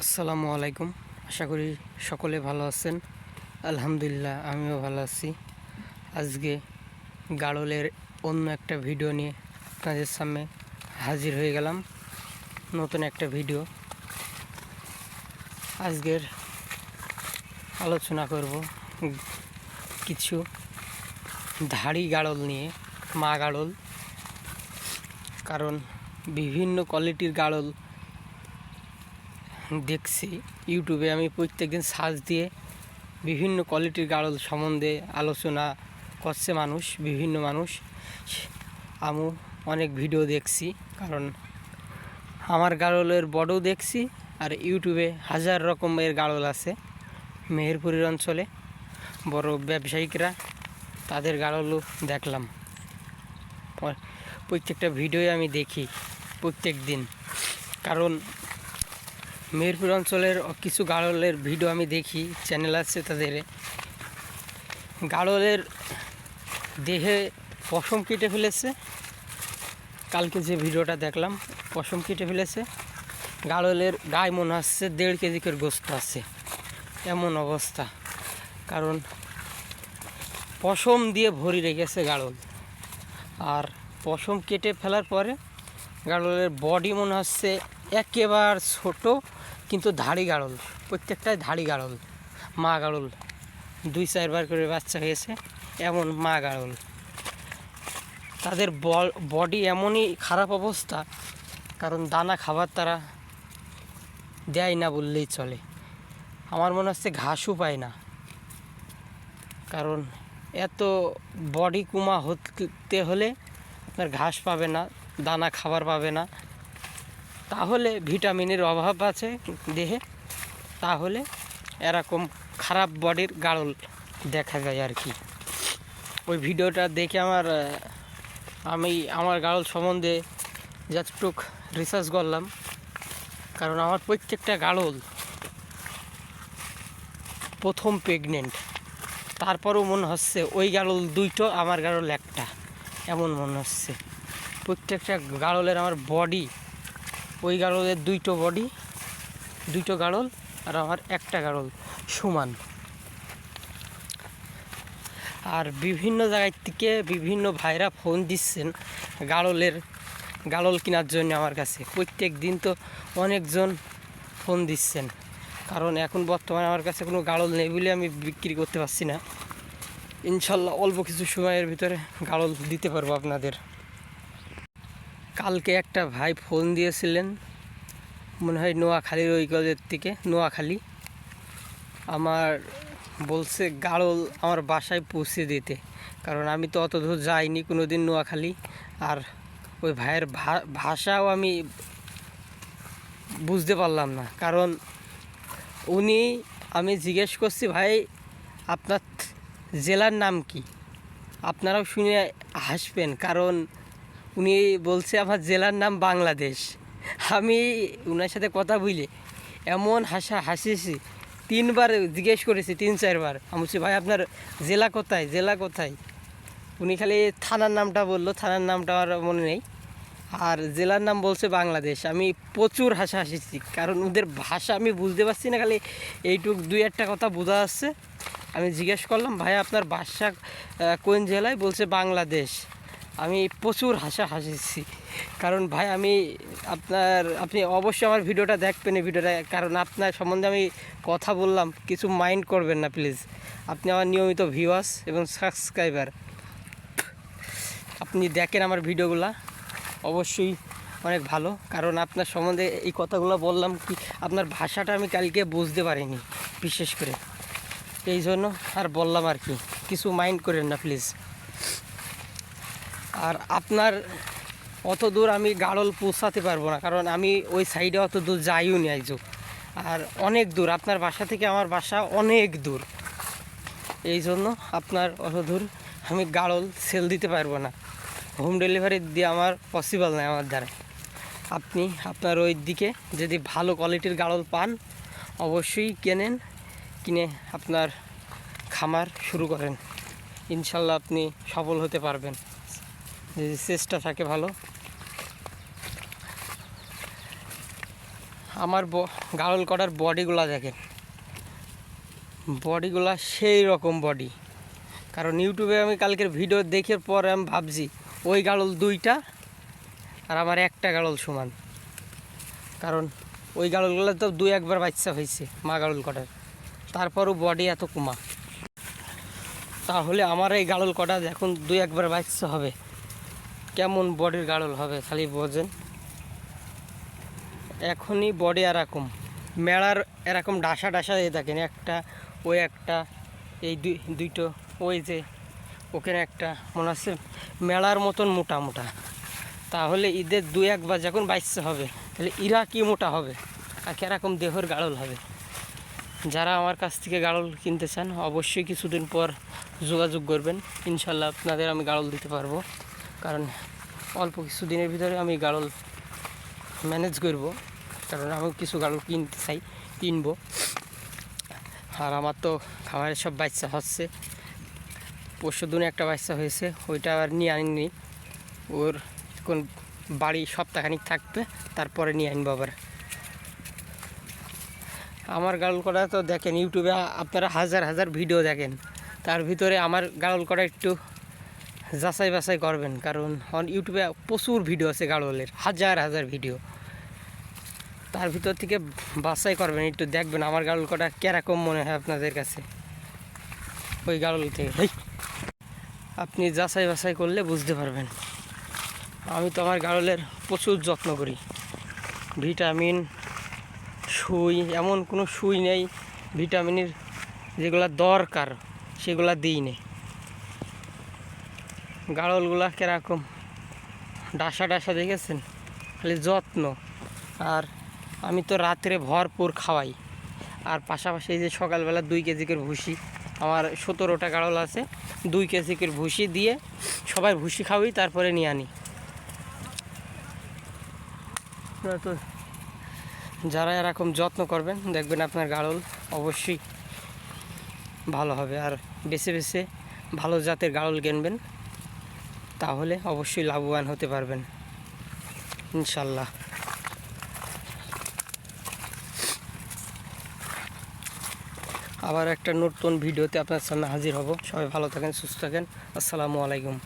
আসসালামু আলাইকুম। আশা করি সকলে ভালো আছেন। আলহামদুলিল্লাহ, আমিও ভালো আছি। আজকে গাড়লের অন্য একটা ভিডিও নিয়ে আপনাদের সামনে হাজির হয়ে গেলাম। নতুন একটা ভিডিও। আজকের আলোচনা করব কিছু ধাড়ি গাড়ল নিয়ে, মা গাড়ল। কারণ বিভিন্ন কোয়ালিটির গাড়ল দেখছি ইউটিউবে আমি প্রত্যেকদিন সার্চ দিয়ে বিভিন্ন কোয়ালিটির গাড়ল সম্বন্ধে আলোচনা করছে মানুষ, বিভিন্ন মানুষ। আমি অনেক ভিডিও দেখছি, কারণ আমার গাড়লের বড়ও দেখছি আর ইউটিউবে হাজার রকমের গাড়ল আছে মেহেরপুরের অঞ্চলে। বড় ব্যবসায়িকরা তাদের গাড়লও দেখলাম। প্রত্যেকটা ভিডিও আমি দেখি প্রত্যেক দিন কারণ মেহেরপুর অঞ্চলের কিছু গাড়লের ভিডিও আমি দেখি চ্যানেল আছে তাদের। গাড়লের দেহে পশম কেটে ফেলেছে। কালকে যে ভিডিওটা দেখলাম, পশম কেটে ফেলেছে। গাড়লের গায়ে মনে হচ্ছে দেড় কেজি করে গোস্ত আছে। এমন অবস্থা। কারণ পশম দিয়ে ভরি রেখেছে গাড়ল। আর পশম কেটে ফেলার পরে গাড়লের বডি মনে হচ্ছে একেবারে ছোট কিন্তু ধাড়ি গাড়ল, প্রত্যেকটাই ধাড়ি গাড়ল, মা গাড়ল। দুই চারবার করে বাচ্চা হয়েছে, এমন মা গাড়ল। তাদের বল, বডি এমনই খারাপ অবস্থা, কারণ দানা খাবার তারা দেয় না বললেই চলে। আমার মনে হচ্ছে ঘাসও পায় না, কারণ এত বডি কুমা হতে হলে আপনার ঘাস পাবে না, দানা খাবার পাবে না। তাহলে ভিটামিনের অভাব আছে দেহে, তাহলে এরকম খারাপ বডির গাড়ল দেখা যায় আর কি। ওই ভিডিওটা দেখে আমার, আমি আমার গাড়ল সম্বন্ধে যতটুক রিসার্চ করলাম, কারণ আমার প্রত্যেকটা গাড়ল প্রথম প্রেগনেন্ট তারপরেও মনে হচ্ছে ওই গাড়ল দুইটো, আমার গাড়ল একটা, এমন মনে হচ্ছে। প্রত্যেকটা গাড়লের আমার বডি ওই গাড়লের দুইটো বডি দুইটো গাড়ল আর আমার একটা গাড়ল সমান। আর বিভিন্ন জায়গায় থেকে বিভিন্ন ভাইরা ফোন দিচ্ছেন গাড়লের গাড়ল কেনার জন্য আমার কাছে। প্রত্যেক দিন তো অনেকজন ফোন দিচ্ছেন। কারণ এখন বর্তমানে আমার কাছে কোনো গাড়ল নেই বলে আমি বিক্রি করতে পারছি না। ইনশাল্লাহ অল্প কিছু সময়ের ভিতরে গাড়ল দিতে পারব আপনাদের। কালকে একটা ভাই ফোন দিয়েছিলেন, মনে হয় নোয়াখালীর ওই কলের থেকে, নোয়াখালী। আমার বলছে গাড়ল আমার বাসায় পৌঁছে দিতে। কারণ আমি তো অত দূর যাইনি কোনো দিন নোয়াখালী। আর ওই ভাইয়ের ভাষাও আমি বুঝতে পারলাম না। কারণ উনি, আমি জিজ্ঞেস করছি, ভাই, আপনার জেলার নাম কি? আপনারাও শুনে হাসবেন। কারণ উনি বলছে, আমার জেলার নাম বাংলাদেশ। আমি ওনার সাথে কথা বলে, এমন হাসা হাসিছি তিনবার জিজ্ঞেস করেছি, তিন, চারবার। আমি বলছি, ভাই, আপনার জেলা কোথায়? জেলা কোথায়? উনি খালি থানার নামটা বলল, থানার নামটা আর মনে নেই। আর জেলার নাম বলছে বাংলাদেশ। আমি প্রচুর হাসা হাসিছি কারণ ওদের ভাষা আমি বুঝতে পারছি না, খালি এইটুক দুই একটা কথা বোঝা যাচ্ছে। আমি জিজ্ঞেস করলাম, ভাই, আপনার বাসা কোন জেলায়? বলছে, বাংলাদেশ। আমি প্রচুর হাসা হাসিছি। কারণ ভাই, আমি আপনার, আপনি অবশ্যই আমার ভিডিওটা দেখবেন এই ভিডিওটা। কারণ আপনার সম্বন্ধে আমি কথা বললাম, কিছু মাইন্ড করবেন না, প্লিজ। আপনি আমার নিয়মিত ভিউয়ার্স এবং সাবস্ক্রাইবার আপনি দেখেন আমার ভিডিওগুলা, অবশ্যই অনেক ভালো। কারণ আপনার সম্বন্ধে এই কথাগুলো বললাম কি, আপনার ভাষাটা আমি কালকে বুঝতে পারিনি, বিশেষ করে। এই জন্য আর বললাম আর কি, কিছু মাইন্ড করেন না, প্লিজ। আর আপনার অত দূর আমি গাড়ল পৌঁছাতে পারব না, কারণ আমি ওই সাইডে অত দূর যাইও নি আইজো আর অনেক দূর, আপনার বাসা থেকে আমার বাসা অনেক দূর। এই জন্য আপনার অত দূর আমি গাড়ল সেল দিতে পারব না। হোম ডেলিভারি দিয়ে আমার পসিবল নয় আমার দ্বারা। আপনি আপনার ওই দিকে যদি ভালো কোয়ালিটির গাড়ল পান, অবশ্যই কেনেন, কিনে আপনার খামার শুরু করেন। ইনশাল্লাহ আপনি সফল হতে পারবেন। যদি চেষ্টা থাকে ভালো। আমার গাড়ল করার বডিগুলা দেখেন। বডিগুলা সেই রকম বডি। কারণ ইউটিউবে আমি কালকের ভিডিও দেখার পর আমি ভাবছি, ওই গাড়ল দুইটা আর আমার একটা গাড়ল সমান। কারণ ওই গাড়লগুলো তো দুই একবার বাচ্চা হয়েছে মা গাড়ল কটার তারপরও বডি এত কমা। তাহলে আমার এই গাড়ল কটা এখন দুই একবার বাচ্চা হবে। কেমন বডির গাড়ল হবে খালি বোঝেন? এখনই বডি এরকম। মেলার এরকম ডাসা ডাসা দিয়ে থাকেন একটা ওই একটা, এই দুই, দুইটো ওই যে, ওখানে একটা, মনে হচ্ছে মেলার মতন মোটা মোটা। তাহলে ঈদের দু একবার যখন বাচ্চা হবে, তাহলে ইরা কি মোটা হবে? আর কীরকম দেহর গাড়ল হবে? যারা আমার কাছ থেকে গাড়ল কিনতে চান, অবশ্যই কিছুদিন পর যোগাযোগ করবেন। ইনশাল্লাহ আপনাদের আমি গাড়ল দিতে পারব। কারণ অল্প কিছু দিনের ভিতরে আমি গাড়ল ম্যানেজ করব, কারণ আমি কিছু গাড়ল কিনতে চাই, কিনবো। আর আমার তো খাবারের সব বাচ্চা হচ্ছে। পরশু দিনে একটা বাচ্চা হয়েছে, ওইটা আবার নিয়ে আনিনি। ওর কোন বাড়ি সপ্তাহখানিক থাকবে, তারপরে নিয়ে আনব আবার। আমার গাড়ল করা তো দেখেন ইউটিউবে আপনারা হাজার হাজার ভিডিও দেখেন। তার ভিতরে আমার গাড়ল করা একটু যাচাই বাছাই করবেন, কারণ ইউটিউবে প্রচুর ভিডিও আছে গাড়লের হাজার হাজার ভিডিও তার ভিতর থেকে বাছাই করবেন, একটু দেখবেন আমার গাড়ল কটা কীরকম মনে হয় আপনাদের কাছে। ওই গাড়ল থেকে! আপনি যাচাই বাছাই করলে বুঝতে পারবেন। আমি তো আমার গাড়লের প্রচুর যত্ন করি। ভিটামিন, সুই, এমন কোনো সুই নেই, ভিটামিনের যেগুলো দরকার, সেগুলা দিই নেই গাড়লগুলা কীরকম? ডাসা ডাসা দেখেছেন? খালি যত্ন। আর আমি তো রাত্রে ভরপুর খাওয়াই। আর পাশাপাশি এই যে সকালবেলা দুই কেজি করে ভুসি, আমার সতেরোটা গাড়ল আছে, দুই কেজি করে ভুসি দিয়ে সবাই ভুসি খাওয়াই, তারপরে নিয়ে আনি। তো যারা এরকম যত্ন করবেন, দেখবেন আপনার গাড়ল অবশ্যই ভালো হবে। আর বেছে বেছে ভালো জাতের গাড়ল কিনবেন। তাহলে অবশ্যই লাভবান হতে পারবেন। ইনশাল্লাহ। আবার একটা নতুন ভিডিওতে আপনার সামনে হাজির হব। সবাই ভালো থাকেন, সুস্থ থাকেন। আসসালামু আলাইকুম।